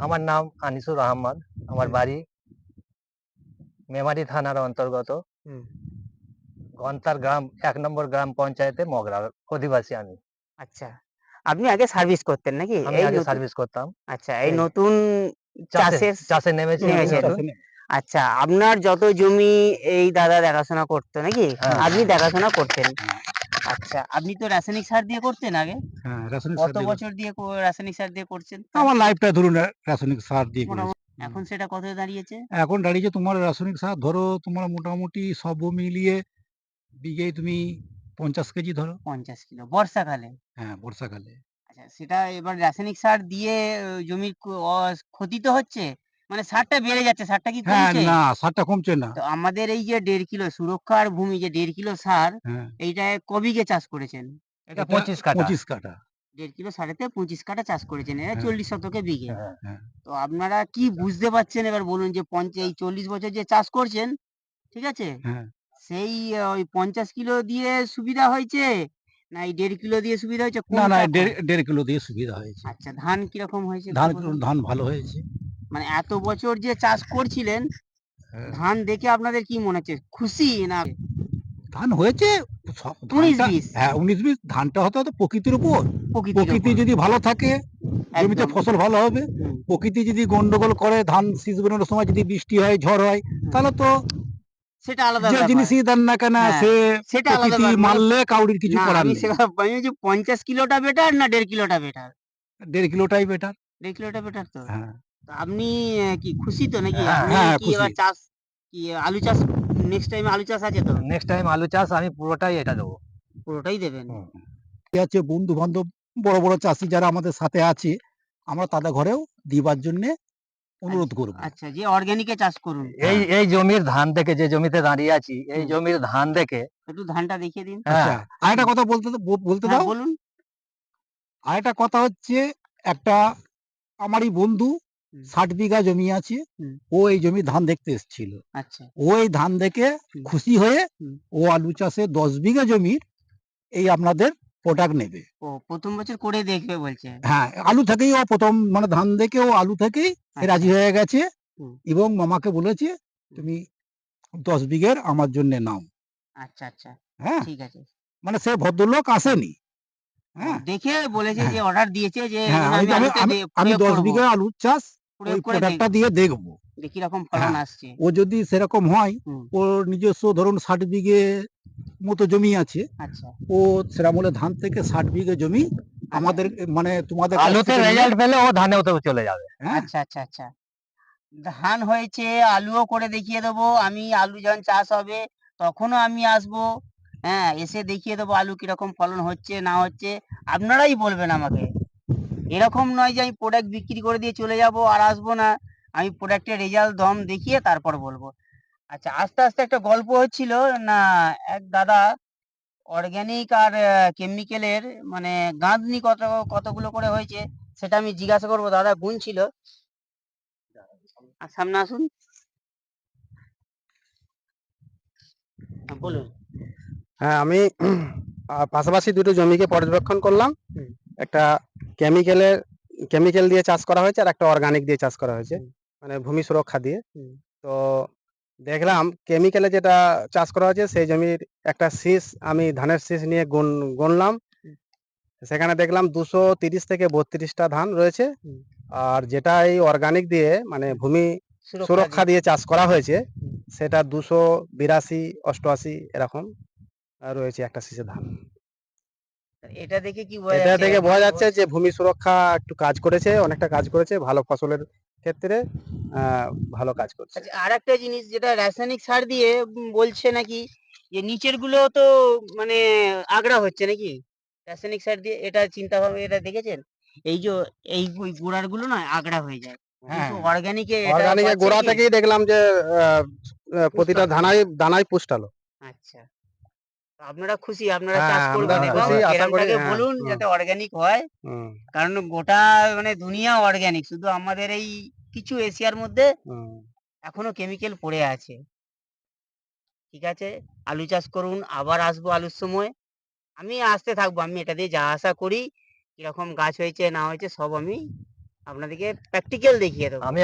আমার নাম আনিসুর আহমদ আমার বাড়ি মেমারি থানার অন্তর্গত। ঘণ্টার গ্রাম এক নম্বর গ্রাম পঞ্চায়েতে মগরা অধিবাসী আমি। আচ্ছা। আপনি আগে সার্ভিস করতেন নাকি? আমি আগে সার্ভিস করতাম। আচ্ছা এই নতুন চাষে চাষের চাষে নেমেছি আচ্ছা আপনার যত জমি এই দাদা দেখাশোনা করতো নাকি? হ্যাঁ। আপনি দেখাশোনা করতেন। আচ্ছা আপনি তো রাসায়নিক সার দিয়ে করতেন আগে। হ্যাঁ রাসায়নিক সার কত দিয়ে বছর দিয়ে কো- রাসায়নিক সার দিয়ে করছেন? আমার লাইফটা ধরুন রা- রাসায়নিক সার দিয়ে করেছি। মোটামুটি এখন সেটা কত দাঁড়িয়েছে? এখন দাঁড়িয়েছে তোমার রাসায়নিক সার ধরো তোমার মোটামুটি সব মিলিয়ে বিঘে তুমি পঞ্চাশ কেজি ধরো। পঞ্চাশ কিলো বর্ষাকালে? হ্যাঁ বর্ষাকালে। আচ্ছা সেটা এবার রাসায়নিক সার দিয়ে আহ, জমির কো- অ- ক্ষতি তো হচ্ছে? মানে সারটা বেড়ে যাচ্ছে সারটা কি হ্যাঁ কমছে? না সারটা কমছে না। তো আমাদের এই যে দেড় কিলো সুরক্ষার ভূমি যে দেড় কিলো সার হ্যাঁ। এইটায় কবিকে চাষ করেছেন? এটা পঁচিশ কাঠা। পঁচিশ কাটা দেড় কিলো সারেতে পঁচিশ কাটা চাষ করেছেন এটা হ্যাঁ। চল্লিশ শতকে বিঘে। তো আপনারা কি বুঝতে পারছেন? এবার বলুন যে পঞ্চ এই চল্লিশ বছর যে চাষ করছেন ঠিক আছে? সেই ওই পঞ্চাশ কিলো দিয়ে সুবিধা হয়েছে? না এই দেড় কিলো দিয়ে সুবিধা হয়েছে? না না দেড় দেড় কিলো দিয়ে সুবিধা হয়েছে। আচ্ছা ধান কীরকম হয়েছে? ধান ধান ভালো হয়েছে। মানে এত বছর যে চাষ করছিলেন হ্যাঁ। ধান দেখে আপনাদের কি মনে হচ্ছে? খুশি না? ধান হয়েছে উনিশ বিশ। হ্যাঁ উনিশ বিশ ধানটা হতো তো প্রকৃতির উপর। প্রকৃতি যদি ভালো থাকে জমিতে ফসল ভালো হবে প্রকৃতি যদি গন্ডগোল করে ধান শীষ বেরোনোর সময় যদি বৃষ্টি হয় ঝড় হয় তাহলে তো সেটা আলাদা যে জিনিসই দেন না কেন হ্যাঁ, সে সেটা আলাদা মারলে কাউরির কিছু করার নেই। আমি বলছি পঞ্চাশ কিলোটা বেটার না দেড় কিলোটা বেটার? দেড় কিলোটাই বেটার। দেড় কিলোটা বেটার তো? হ্যাঁ। তো আপনি কি খুশি তো নাকি? হ্যাঁ, হ্যাঁ, কি এবার চাষ কি আলু চাষ নেক্সট টাইম আলু চাষ আছে তো? নেক্সট টাইম আলু চাষ আমি পুরোটাই এটা দেবো। পুরোটাই দেবেন। কি আছে বন্ধু বান্ধব বড় বড় চাষি যারা আমাদের সাথে আছে আমরা তাদের ঘরেও দিবার জন্য অনুরোধ করব। আচ্ছা যে অর্গানিকে চাষ করুন। এই এই জমির ধান দেখে যে জমিতে দাঁড়িয়ে আছি এই জমির ধান দেখে একটু ধানটা দেখিয়ে দিন। হ্যাঁ। আচ্ছা আরেকটা কথা বলতে বলতে হ্যাঁ, দাও। বলুন। আরেকটা কথা হচ্ছে একটা আমারই বন্ধু। ষাট বিঘা জমি আছে। ও এই জমি ধান দেখতে এসেছিল। আচ্ছা। ও এই ধান দেখে খুশি হয়ে ও আলু চাষে দশ বিঘা জমির এই আপনাদের প্রোডাক্ট নেবে। ও প্রথম বছর করে দেখবে বলছে। হ্যাঁ আলু থেকেই ও প্রথম মানে ধান দেখে ও আলু থেকেই আচ্ছা। রাজি হয়ে গেছে এবং মামাকে বলেছে তুমি দশ বিঘের আমার জন্য নাও। আচ্ছা আচ্ছা। হ্যাঁ। ঠিক আছে। মানে সে ভদ্রলোক আসেনি। হ্যাঁ। দেখে বলেছে যে অর্ডার দিয়েছে যে হ্যাঁ আমি দশ বিঘা আলুর চাষ ওই প্রোডাক্টটা দিয়ে দেখব। দেখি রকম ফলন হ্যাঁ। আসছে। ও যদি সেরকম হয় ওর নিজস্ব ধরুন ষাট বিঘে মতো জমি আছে আচ্ছা। ও সেরকম ধান থেকে ষাট বিঘে জমি আমাদের মানে তোমাদের কাছ আলুতে রেজাল্ট পেলে ও ধানেও চলে যাবে। হ্যাঁ। আচ্ছা আচ্ছা আচ্ছা। ধান হয়েছে আলুও করে দেখিয়ে দেবো। আমি আলু যখন চাষ হবে তখনও আমি আসব। হ্যাঁ এসে দেখিয়ে দেবো আলু কীরকম ফলন হচ্ছে না হচ্ছে। আপনারাই বলবেন আমাকে। এরকম নয় যে আমি প্রোডাক্ট বিক্রি করে দিয়ে চলে যাব আর আসব না। আমি প্রোডাক্টের রেজাল্ট দম দেখিয়ে তারপর বলব। আচ্ছা আস্তে আস্তে একটা গল্প হচ্ছিল। না এক দাদা অর্গানিক আর কেমিক্যালের মানে গাঁদনি কত কতগুলো করে হয়েছে সেটা আমি জিজ্ঞাসা করব। দাদা গুনছিল। আর সামনে আসুন। হ্যাঁ, বলুন। হ্যাঁ আমি পাশাপাশি দুটো জমিকে পর্যবেক্ষণ করলাম। একটা কেমিক্যালের কেমিক্যাল দিয়ে চাষ করা হয়েছে আর একটা অর্গানিক দিয়ে চাষ করা হয়েছে মানে ভূমি সুরক্ষা দিয়ে। তো দেখলাম কেমিক্যালে যেটা চাষ করা হয়েছে সেই জমির একটা শীষ আমি ধানের শীষ নিয়ে গুন গুনলাম। সেখানে দেখলাম দুশো তিরিশ থেকে বত্রিশটা ধান রয়েছে। আর যেটা এই অর্গানিক দিয়ে মানে ভূমি সুরক্ষা দিয়ে। চাষ করা হয়েছে সেটা দুশো বিরাশি অষ্টআশি এরকম রয়েছে একটা শীষে ধান। এটা দেখে কি বোঝা এটা থেকে বোঝা যাচ্ছে যে ভূমি সুরক্ষা একটু কাজ করেছে অনেকটা কাজ করেছে ভালো ফসলের ক্ষেত্রে ভালো কাজ করছে। আচ্ছা আর একটা জিনিস যেটা রাসায়নিক সার দিয়ে বলছে নাকি যে নিচেরগুলো তো মানে আগড়া হচ্ছে নাকি? রাসায়নিক সার দিয়ে এটা চিন্তা ভাবনা এটা দেখেছেন? এই যে এই গোড়ারগুলো না আগড়া হয়ে যায়। হ্যাঁ। কিন্তু অর্গানিকে গোড়া থেকেই দেখলাম যে প্রতিটা। ধানাই দানাই পুষ্টালো আচ্ছা। আপনারা খুশি আপনারা হ্যাঁ, চাষ করবেন এবং খুশি, আশা করি, গ্রামটাকে হ্যাঁ, বলুন যাতে অর্গানিক হয়। কারণ গোটা মানে দুনিয়া অর্গানিক শুধু আমাদের এই কিছু এশিয়ার মধ্যে এখনও কেমিক্যাল পড়ে আছে। ঠিক আছে? আলু চাষ করুন আবার আসব আলুর সময়। আমি আসতে থাকব আমি এটা দিয়ে যা আশা করি কীরকম গাছ হয়েছে না হয়েছে সব আমি আপনাদেরকে প্র্যাকটিক্যাল দেখিয়ে দেবো। আমি